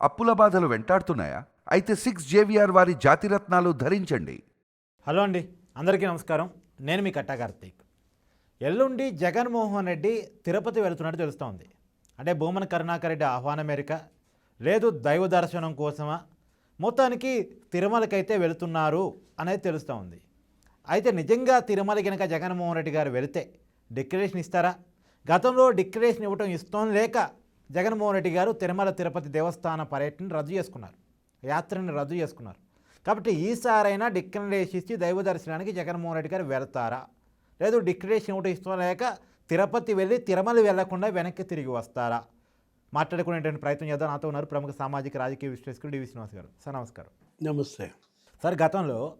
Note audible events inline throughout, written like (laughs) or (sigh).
అప్పుల బాధలు వెంటాడుతున్నాయా? అయితే సిక్స్ జేవిఆర్ వారి జాతిరత్నాలు ధరించండి. హలో అండి అందరికీ నమస్కారం. నేను మీ కట్టా కార్తీక్. ఎల్లుండి జగన్మోహన్ రెడ్డి తిరుపతి వెళుతున్నట్టు తెలుస్తోంది. అంటే భూమన్ కరుణాకర్ రెడ్డి ఆహ్వానం మేరక లేదు దైవ దర్శనం కోసమా? మొత్తానికి తిరుమలకైతే వెళుతున్నారు అనేది తెలుస్తూ ఉంది అయితే నిజంగా తిరుమల కనుక జగన్మోహన్ రెడ్డి గారు వెళితే డిక్లరేషన్ ఇస్తారా? గతంలో డిక్లరేషన్ ఇవ్వటం ఇష్టం లేక జగన్మోహన్ రెడ్డి గారు తిరుమల తిరుపతి దేవస్థాన పర్యటన రద్దు చేసుకున్నారు. యాత్రని రద్దు చేసుకున్నారు. కాబట్టి ఈసారైనా డిక్లరేషన్ ఇచ్చి దైవ దర్శనానికి జగన్మోహన్ రెడ్డి గారు వెళ్తారా? లేదు డిక్లరేషన్ ఇవ్వటం ఇష్టం లేక తిరుపతి వెళ్ళి తిరుమల వెళ్ళకుండా వెనక్కి తిరిగి వస్తారా? మాట్లాడుకునేటువంటి ప్రయత్నం చేద్దాం. నాతో ఉన్నారు ప్రముఖ సామాజిక రాజకీయ విశ్లేషకుడు డివి శ్రీనివాస్ గారు. సార్ నమస్కారం. నమస్తే. సార్ గతంలో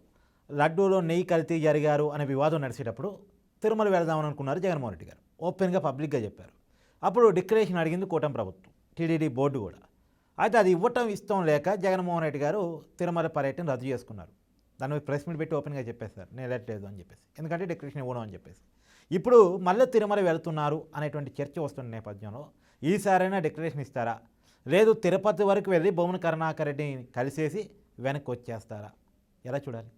లడ్డూలో నెయ్యి కల్తీ జరిగారు అనే వివాదం నడిచేటప్పుడు తిరుమల వెళదామని అనుకున్నారు జగన్మోహన్ రెడ్డి గారు. ఓపెన్గా పబ్లిక్గా చెప్పారు. అప్పుడు డిక్లరేషన్ అడిగింది కూటమి ప్రభుత్వం టీడీడీ బోర్డు కూడా. అయితే అది ఇవ్వటం ఇష్టం లేక జగన్మోహన్ రెడ్డి గారు తిరుమల పర్యటన రద్దు చేసుకున్నారు. దాని ప్రెస్ మీట్ పెట్టి ఓపెన్గా చెప్పేశారు. నేను వెళ్ళట్లేదు అని చెప్పేసి. ఎందుకంటే డిక్లరేషన్ ఇవ్వడం అని చెప్పేసి. ఇప్పుడు మళ్ళీ తిరుమల వెళ్తున్నారు అనేటువంటి చర్చ వస్తున్న నేపథ్యంలో ఈసారైనా డిక్లరేషన్ ఇస్తారా? లేదు తిరుపతి వరకు వెళ్ళి భూమన కరుణాకర్ రెడ్డిని కలిసేసి వెనక్కి వచ్చేస్తారా? ఎలా చూడాలి?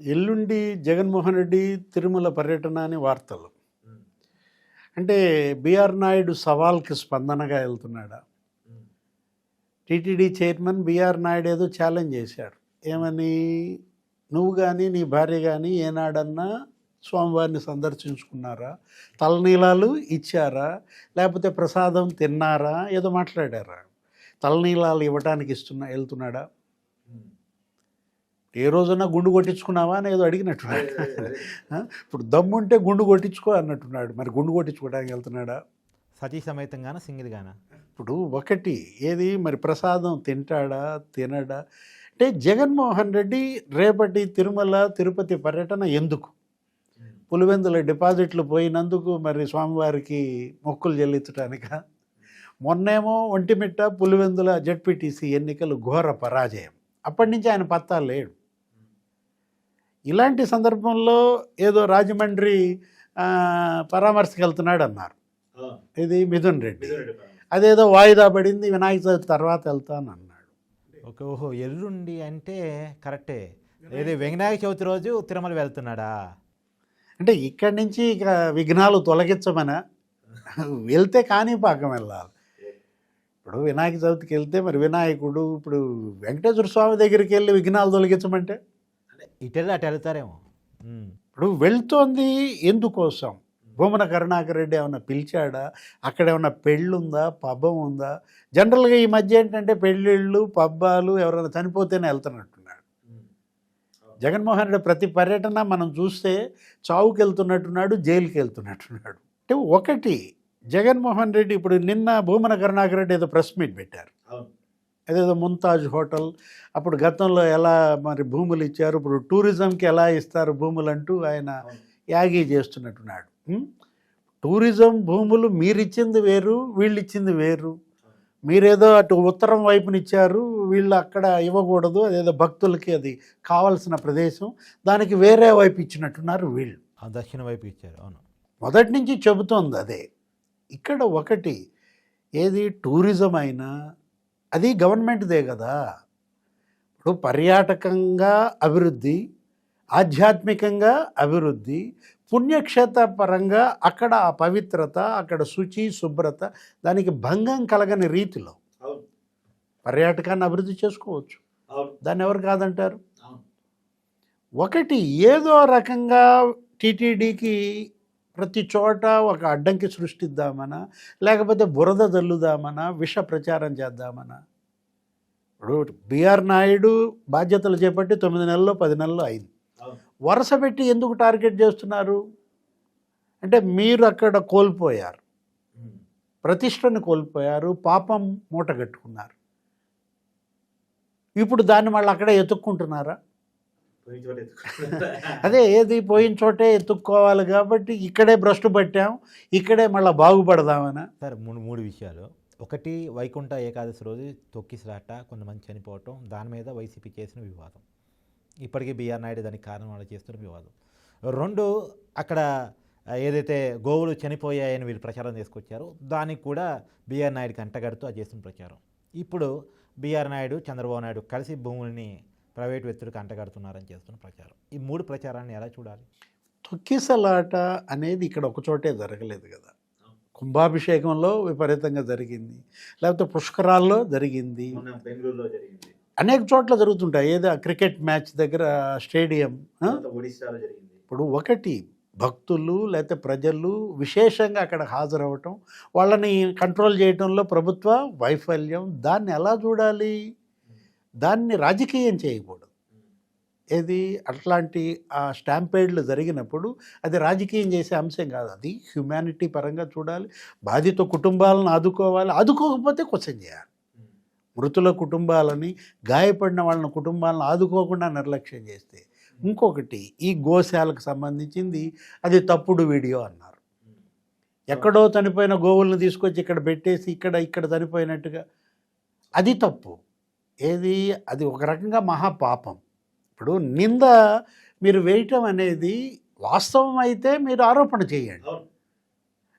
ఎల్లుండి జగన్మోహన్ రెడ్డి తిరుమల పర్యటన అని వార్తలు. అంటే బిఆర్ నాయుడు సవాల్కి స్పందనగా వెళ్తున్నాడా? టీటీడీ చైర్మన్ బిఆర్ నాయుడు ఏదో ఛాలెంజ్ చేశాడు. ఏమని? నువ్వు కానీ నీ భార్య కానీ ఏనాడన్నా స్వామివారిని సందర్శించుకున్నారా? తలనీలాలు ఇచ్చారా? లేకపోతే ప్రసాదం తిన్నారా? ఏదో మాట్లాడారా? తలనీలాలు ఇవ్వటానికి ఇస్తున్నా వెళ్తున్నాడా? ఏ రోజన్నా గుండు కొట్టించుకున్నావా అని ఏదో అడిగినట్టున్నాడు? ఇప్పుడు దమ్ముంటే గుండు కొట్టించుకో అన్నట్టున్నాడు. మరి గుండు కొట్టించుకోవడానికి వెళ్తున్నాడా? సతీ సమేతంగానా సింగిల్గానా? ఇప్పుడు ఒకటి ఏది? మరి ప్రసాదం తింటాడా? తినడా? అంటే జగన్మోహన్ రెడ్డి రేపటి తిరుమల తిరుపతి పర్యటన ఎందుకు? పులివెందుల డిపాజిట్లు పోయినందుకు మరి స్వామివారికి మొక్కులు చెల్లించడానిక మొన్నేమో ఒంటిమిట్ట పులివెందుల జడ్పీటీసీ ఎన్నికలు ఘోర పరాజయం. అప్పటి నుంచి ఆయన పత్తా లేడు. ఇలాంటి సందర్భంలో ఏదో రాజమండ్రి ఆ, పరామర్శకు వెళ్తున్నాడు అన్నారు ఇది మిథున్ రెడ్డి. అదేదో వాయిదా పడింది వినాయక చవితి తర్వాత వెళ్తాను అన్నాడు ఓకే ఓహో ఎల్లుండి అంటే కరెక్టే. ఏది వినాయక చవితి రోజు తిరుమల వెళ్తున్నాడా? అంటే ఇక్కడి నుంచి ఇక విఘ్నాలు తొలగించమనా? వెళ్తే కానీ పాకం వెళ్ళాలి. ఇప్పుడు వినాయక చవితికి వెళ్తే మరి వినాయకుడు ఇప్పుడు వెంకటేశ్వర స్వామి దగ్గరికి వెళ్ళి విఘ్నాలు తొలగించమంటే? ఇటు వెళ్ళి అటు వెళ్తారేమో. ఇప్పుడు వెళ్తోంది ఎందుకోసం? భూమన కరుణాకర్ రెడ్డి ఏమన్నా పిలిచాడా? అక్కడ ఏమన్నా పెళ్ళుందా? పబ్బం ఉందా? జనరల్గా ఈ మధ్య ఏంటంటే పెళ్ళిళ్ళు పబ్బాలు ఎవరైనా చనిపోతేనే వెళ్తున్నట్టున్నాడు. జగన్మోహన్ రెడ్డి ప్రతి పర్యటన మనం చూస్తే చావుకి వెళ్తున్నట్టున్నాడు జైలుకి వెళ్తున్నట్టున్నాడు అంటే ఒకటి జగన్మోహన్ రెడ్డి ఇప్పుడు నిన్న భూమన కరుణాకర్ రెడ్డి ఏదో ప్రెస్ మీట్ పెట్టారు. అదేదో ముంతాజ్ హోటల్. అప్పుడు గతంలో ఎలా మరి భూములు ఇచ్చారు? ఇప్పుడు టూరిజంకి ఎలా ఇస్తారు భూములు అంటూ ఆయన యాగీ చేస్తున్నట్టున్నాడు? టూరిజం భూములు మీరిచ్చింది వేరు వీళ్ళు ఇచ్చింది వేరు. మీరేదో అటు ఉత్తరం వైపున ఇచ్చారు వీళ్ళు అక్కడ ఇవ్వకూడదు అదేదో భక్తులకి అది కావాల్సిన ప్రదేశం. దానికి వేరే వైపు ఇచ్చినట్టున్నారు వీళ్ళు. ఆ దక్షిణ వైపు ఇచ్చారు అవును. మొదటి నుంచి చెబుతోంది అదే. ఇక్కడ ఒకటి ఏది టూరిజం అయినా అది గవర్నమెంట్దే కదా. ఇప్పుడు పర్యాటకంగా అభివృద్ధి ఆధ్యాత్మికంగా అభివృద్ధి పుణ్యక్షేత్ర పరంగా అక్కడ ఆ పవిత్రత అక్కడ శుచి శుభ్రత దానికి భంగం కలగని రీతిలో పర్యాటకాన్ని అభివృద్ధి చేసుకోవచ్చు. దాన్ని ఎవరు కాదంటారు? ఒకటి ఏదో రకంగా టీటీడీకి ప్రతి చోట ఒక అడ్డంకి సృష్టిద్దామనా? లేకపోతే బురద జల్లుదామనా? విష ప్రచారం చేద్దామనా? ఇప్పుడు బిఆర్ నాయుడు బాధ్యతలు చేపట్టి తొమ్మిది నెలల్లో పది నెలల్లో అయింది. వరుస పెట్టి ఎందుకు టార్గెట్ చేస్తున్నారు? అంటే మీరు అక్కడ కోల్పోయారు. ప్రతిష్టను కోల్పోయారు పాపం మూట కట్టుకున్నారు. ఇప్పుడు దాన్ని మళ్ళీ అక్కడే ఎత్తుక్కుంటున్నారా? (laughs) అదే ఏది పోయిన చోటే ఎత్తుక్కోవాలి కాబట్టి ఇక్కడే భ్రష్టు పట్టాం ఇక్కడే మళ్ళీ బాగుపడదామనా. సార్ మూడు మూడు విషయాలు. ఒకటి వైకుంఠ ఏకాదశి రోజు తొక్కిసలాట కొంతమంది చనిపోవటం దాని మీద వైసీపీ చేసిన వివాదం. ఇప్పటికీ బీఆర్ నాయుడు దానికి కారణం వాళ్ళు చేస్తున్న వివాదం. రెండు అక్కడ ఏదైతే గోవులు చనిపోయాయని వీళ్ళు ప్రచారం తీసుకొచ్చారో దానికి కూడా బీఆర్ నాయుడికి అంటగడుతూ అది చేస్తున్న ప్రచారం. ఇప్పుడు బీఆర్ నాయుడు చంద్రబాబు నాయుడు కలిసి భూముల్ని ప్రైవేట్ వ్యక్తులకు అంటగడుతున్నారని చేస్తున్న ప్రచారం. ఈ మూడు ప్రచారాన్ని ఎలా చూడాలి? తొక్కిసలాట అనేది ఇక్కడ ఒక చోటే జరగలేదు కదా. కుంభాభిషేకంలో విపరీతంగా జరిగింది. లేకపోతే పుష్కరాల్లో జరిగింది. బెంగళూరులో జరిగింది. అనేక చోట్ల జరుగుతుంటాయి. ఏదో క్రికెట్ మ్యాచ్ దగ్గర స్టేడియం? ఒడిశాలో జరిగింది. ఇప్పుడు ఒకటి భక్తులు లేకపోతే ప్రజలు విశేషంగా అక్కడ హాజరవటం వాళ్ళని కంట్రోల్ చేయటంలో ప్రభుత్వ వైఫల్యం. దాన్ని ఎలా చూడాలి? దాన్ని రాజకీయం చేయకూడదు. ఏది? అట్లాంటి ఆ స్టాంపేడ్లు జరిగినప్పుడు అది రాజకీయం చేసే అంశం కాదు. అది హ్యుమానిటీ పరంగా చూడాలి బాధిత కుటుంబాలను ఆదుకోవాలి ఆదుకోకపోతే క్వశ్చన్ చేయాలి. మృతుల కుటుంబాలని గాయపడిన వాళ్ళ కుటుంబాలను ఆదుకోకుండా నిర్లక్ష్యం చేస్తే. ఇంకొకటి ఈ గోశాలకు సంబంధించింది అది తప్పుడు వీడియో అన్నారు. ఎక్కడో చనిపోయిన గోవులను తీసుకొచ్చి ఇక్కడ పెట్టేసి ఇక్కడ ఇక్కడ చనిపోయినట్టుగా. అది తప్పు. ఏది? అది ఒక రకంగా మహాపాపం. ఇప్పుడు నింద మీరు వేయటం అనేది వాస్తవం అయితే మీరు ఆరోపణ చేయండి.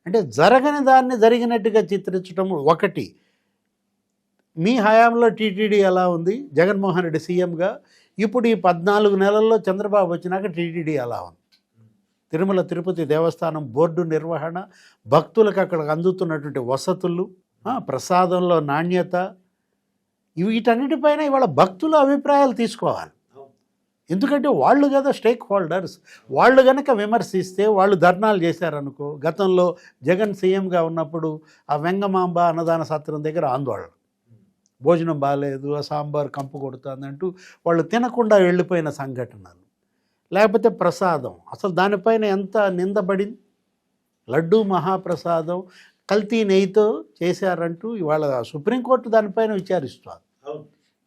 అంటే జరగని దాన్ని జరిగినట్టుగా చిత్రించడం ఒకటి. మీ హయాంలో టీటీడీ ఎలా ఉంది? జగన్మోహన్ రెడ్డి సీఎంగా. ఇప్పుడు ఈ పద్నాలుగు నెలల్లో చంద్రబాబు వచ్చినాక టీటీడీ ఎలా ఉంది? తిరుమల తిరుపతి దేవస్థానం బోర్డు నిర్వహణ భక్తులకు అక్కడ అందుతున్నటువంటి వసతులు ప్రసాదంలో నాణ్యత ఇవి వీటన్నిటిపైన ఇవాళ భక్తుల అభిప్రాయాలు తీసుకోవాలి. ఎందుకంటే వాళ్ళు కదా స్టేక్ హోల్డర్స్. వాళ్ళు కనుక విమర్శిస్తే వాళ్ళు ధర్నాలు చేశారనుకో గతంలో జగన్ సీఎంగా ఉన్నప్పుడు ఆ వెంగమాంబ అన్నదాన సత్రం దగ్గర ఆందోళన. భోజనం బాగాలేదు ఆ సాంబార్ కంపు కొడుతుందంటూ వాళ్ళు తినకుండా వెళ్ళిపోయిన సంఘటనలు. లేకపోతే ప్రసాదం. అసలు దానిపైన ఎంత నిందబడింది? లడ్డు మహాప్రసాదం కల్తీ నెయ్యితో చేశారంటూ ఇవాళ సుప్రీంకోర్టు దానిపైన విచారిస్తుంది.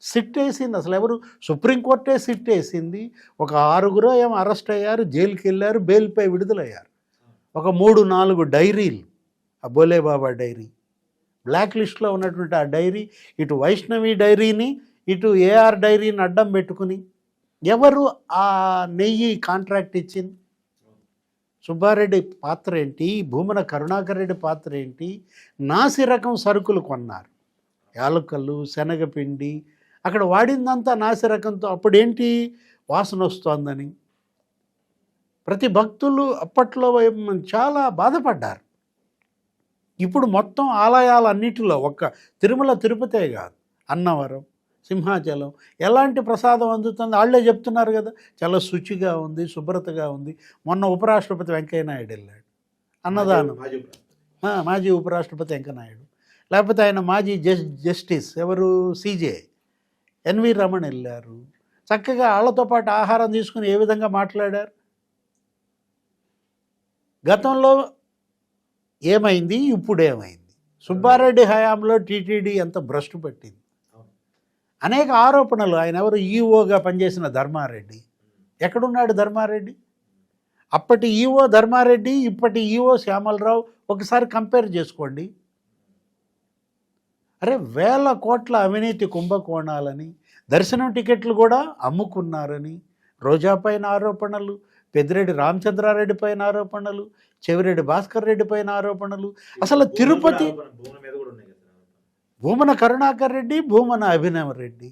సిట్ వేసింది అసలు ఎవరు? సుప్రీంకోర్టే సిట్ వేసింది ఒక ఆరుగురు ఏమో అరెస్ట్ అయ్యారు జైలుకి వెళ్ళారు బెయిల్పై విడుదలయ్యారు. ఒక మూడు నాలుగు డైరీలు ఆ బోలే బాబా డైరీ. బ్లాక్ లిస్ట్లో ఉన్నటువంటి ఆ డైరీ ఇటు వైష్ణవి డైరీని ఇటు ఏఆర్ డైరీని అడ్డం పెట్టుకుని ఎవరు ఆ నెయ్యి కాంట్రాక్ట్ ఇచ్చింది? సుబ్బారెడ్డి పాత్ర ఏంటి? భూమన కరుణాకర్ రెడ్డి పాత్ర ఏంటి? నాసి రకం సరుకులు కొన్నారు. యాలకలు శనగపిండి అక్కడ వాడిందంతా నాసి రకంతో అప్పుడేంటి? వాసన వస్తోందని. ప్రతి భక్తులు అప్పట్లో చాలా బాధపడ్డారు. ఇప్పుడు మొత్తం ఆలయాలన్నిటిలో ఒక్క తిరుమల తిరుపతే కాదు అన్నవరం సింహాచలం. ఎలాంటి ప్రసాదం అందుతుంది? వాళ్ళే చెప్తున్నారు కదా. చాలా శుచిగా ఉంది శుభ్రతగా ఉంది. మొన్న ఉపరాష్ట్రపతి వెంకయ్యనాయుడు వెళ్ళాడు. అన్నదానం. మాజీ ఉపరాష్ట్రపతి. వెంకనాయుడు లేకపోతే ఆయన మాజీ జస్ జస్టిస్ ఎవరు? సీజే. ఎన్వి రమణ్ వెళ్ళారు. చక్కగా వాళ్ళతో పాటు ఆహారం తీసుకుని ఏ విధంగా మాట్లాడారు? గతంలో ఏమైంది? ఇప్పుడు ఏమైంది సుబ్బారెడ్డి హయాంలో టీటీడీ ఎంత భ్రష్టు పట్టింది? అనేక ఆరోపణలు. ఆయన ఎవరు? ఈఓగా పనిచేసిన ధర్మారెడ్డి. ఎక్కడున్నాడు ధర్మారెడ్డి? అప్పటి ఈఓ ధర్మారెడ్డి ఇప్పటి ఈఓ శ్యామలరావు ఒకసారి కంపేర్ చేసుకోండి. అరే వేల కోట్ల అవినీతి కుంభకోణాలని దర్శనం టికెట్లు కూడా అమ్ముకున్నారని రోజా పైన ఆరోపణలు పెద్దిరెడ్డి రామచంద్రారెడ్డి పైన ఆరోపణలు చెవిరెడ్డి భాస్కర్ రెడ్డి పైన ఆరోపణలు. అసలు తిరుపతి భూమన కరుణాకర్ రెడ్డి భూమన అభినవ రెడ్డి.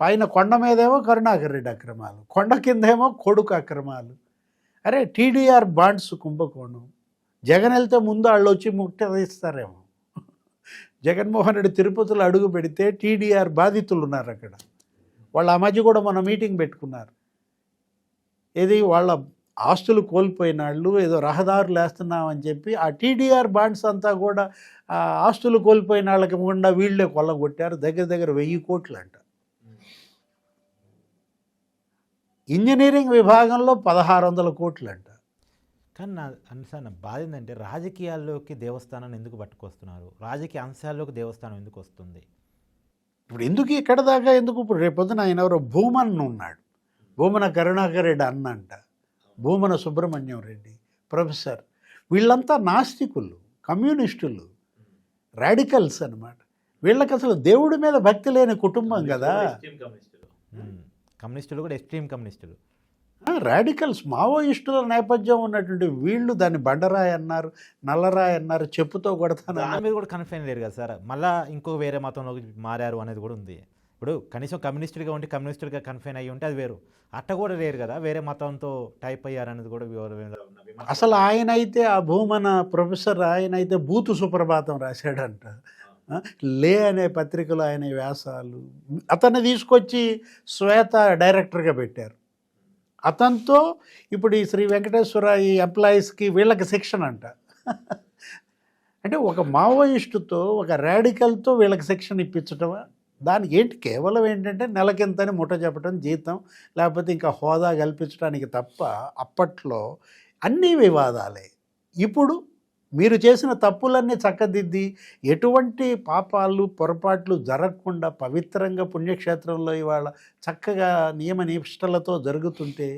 పైన కొండ మీదేమో కరుణాకర్ రెడ్డి అక్రమాలు కొండ కిందేమో కొడుకు అక్రమాలు. అరే టీడీఆర్ బాండ్స్ కుంభకోణం. జగన్ వెళ్తే ముందు వాళ్ళు వచ్చి ముట్ట జగన్మోహన్ రెడ్డి తిరుపతిలో అడుగు పెడితే టీడీఆర్ బాధితులు ఉన్నారు అక్కడ. వాళ్ళ ఆ మధ్య కూడా మన మీటింగ్ పెట్టుకున్నారు. ఏది వాళ్ళ ఆస్తులు కోల్పోయిన వాళ్ళు ఏదో రహదారులు వేస్తున్నామని చెప్పి ఆ టీడీఆర్ బాండ్స్ అంతా కూడా ఆస్తులు కోల్పోయిన వాళ్ళకి గుండా వీళ్ళే కొల్లగొట్టారు. దగ్గర దగ్గర వెయ్యి కోట్లు అంట ఇంజనీరింగ్ విభాగంలో పదహారు వందల కోట్లు అంట కానీ నా అంశాన బాధ ఏంటంటే రాజకీయాల్లోకి దేవస్థానాన్ని ఎందుకు పట్టుకొస్తున్నారు? రాజకీయ అంశాల్లోకి దేవస్థానం ఎందుకు వస్తుంది? ఇప్పుడు ఎందుకు ఇక్కడ దాకా ఎందుకు? ఇప్పుడు రేపొద్దున ఆయన ఎవరో భూమన్ ఉన్నాడు. భూమన కరుణాకర్ రెడ్డి అన్న అంట భూమన సుబ్రహ్మణ్యం రెడ్డి ప్రొఫెసర్. వీళ్ళంతా నాస్తికులు కమ్యూనిస్టులు రాడికల్స్ అన్నమాట. వీళ్ళకి అసలు దేవుడి మీద భక్తి లేని కుటుంబం కదా. కమ్యూనిస్టులు. కూడా ఎక్స్ట్రీమ్ కమ్యూనిస్టులు. రాడికల్స్ మావోయిస్టుల నేపథ్యం ఉన్నటువంటి వీళ్ళు దాన్ని బండరాయి అన్నారు నల్లరాయి అన్నారు చెప్పుతో కొడతాను దాని మీద కూడా కన్ఫైన్ లేరు కదా సార్. మళ్ళీ ఇంకో వేరే మతంలోకి మారారు అనేది కూడా ఉంది. ఇప్పుడు కనీసం కమ్యూనిస్టుడిగా ఉండి కమ్యూనిస్టుడిగా కన్ఫైన్ అయ్యి ఉంటే అది వేరు. అట్ట కూడా లేరు కదా వేరే మతంతో టైప్ అయ్యారనేది కూడా వివరం అసలు ఆయన అయితే ఆ భూమన ప్రొఫెసర్ ఆయన అయితే బూతు సుప్రభాతం రాశాడంట. లే అనే పత్రికలో ఆయన వ్యాసాలు. అతన్ని తీసుకొచ్చి శ్వేత డైరెక్టర్గా పెట్టారు. అతనితో ఇప్పుడు ఈ శ్రీ వెంకటేశ్వర ఈ ఎంప్లాయీస్కి వీళ్ళకి శిక్షణ అంట. అంటే ఒక మావోయిస్టుతో ఒక రాడికల్తో వీళ్ళకి శిక్షణ ఇప్పించటమా? దాని ఏంటి? కేవలం ఏంటంటే నెలకింతని ముట్ట చెప్పడం జీతం లేకపోతే ఇంకా హోదా కల్పించడానికి తప్ప అప్పట్లో అన్నీ వివాదాలే. ఇప్పుడు మీరు చేసిన తప్పులన్నీ చక్కదిద్ది ఎటువంటి పాపాలు పొరపాట్లు జరగకుండా పవిత్రంగా పుణ్యక్షేత్రంలో ఇవాళ చక్కగా నియమ నిష్టలతో జరుగుతుంటే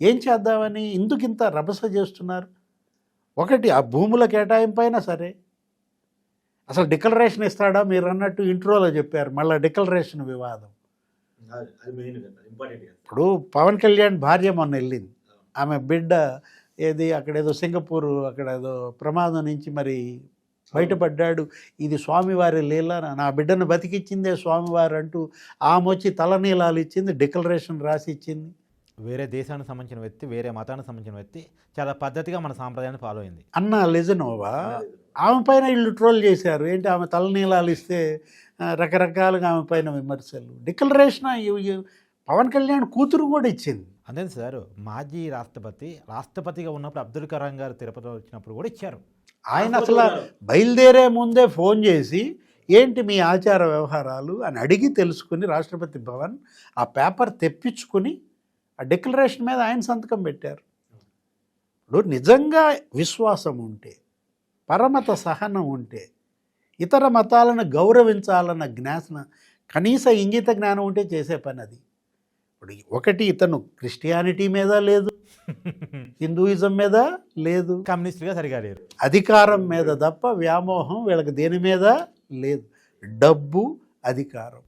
ఏం చేద్దామని ఇందుకింత రభస చేస్తున్నారు? ఒకటి ఆ భూముల కేటాయింపైనా సరే అసలు డిక్లరేషన్ ఇస్తాడా? మీరు అన్నట్టు ఇంట్రోలో చెప్పారు. మళ్ళీ డిక్లరేషన్ వివాదం. ఇప్పుడు పవన్ కళ్యాణ్ భార్య మొన్న వెళ్ళింది. ఆమె బిడ్డ ఏది అక్కడ ఏదో సింగపూర్ అక్కడ ఏదో ప్రమాదం నుంచి మరి బయటపడ్డాడు. ఇది స్వామివారి లీల. నా బిడ్డను బతికిచ్చిందే స్వామివారు అంటూ ఆమె వచ్చి తలనీలాలు ఇచ్చింది డిక్లరేషన్ రాసి ఇచ్చింది వేరే దేశానికి సంబంధించిన వ్యక్తి వేరే మతానికి సంబంధించిన వ్యక్తి చాలా పద్ధతిగా మన సాంప్రదాయాన్ని ఫాలో అయింది. అన్న లెజనోవా? ఆమె పైన వీళ్ళు ట్రోల్ చేశారు. ఏంటి ఆమె తలనీలాలు ఇస్తే రకరకాలుగా ఆమె పైన విమర్శలు. డిక్లరేషన్ పవన్ కళ్యాణ్ కూతురు కూడా ఇచ్చింది. అంతే సార్ మాజీ రాష్ట్రపతి రాష్ట్రపతిగా ఉన్నప్పుడు అబ్దుల్ కలాం గారు తిరుపతిలో వచ్చినప్పుడు కూడా ఇచ్చారు. ఆయన అసలు బయలుదేరే ముందే ఫోన్ చేసి ఏంటి మీ ఆచార వ్యవహారాలు? అని అడిగి తెలుసుకుని రాష్ట్రపతి భవన్ ఆ పేపర్ తెప్పించుకుని ఆ డిక్లరేషన్ మీద ఆయన సంతకం పెట్టారు. ఇప్పుడు నిజంగా విశ్వాసం ఉంటే పరమత సహనం ఉంటే ఇతర మతాలను గౌరవించాలన్న జ్ఞాన కనీస ఇంగిత జ్ఞానం ఉంటే చేసే పని అది. ఇప్పుడు ఒకటి ఇతను క్రిస్టియానిటీ మీద లేదు (laughs) హిందూయిజం మీద లేదు. కమ్యూనిస్టులుగా సరిగా లేరు అధికారం మీద తప్ప వ్యామోహం వీళ్ళకి దేని మీద లేదు. డబ్బు అధికారం.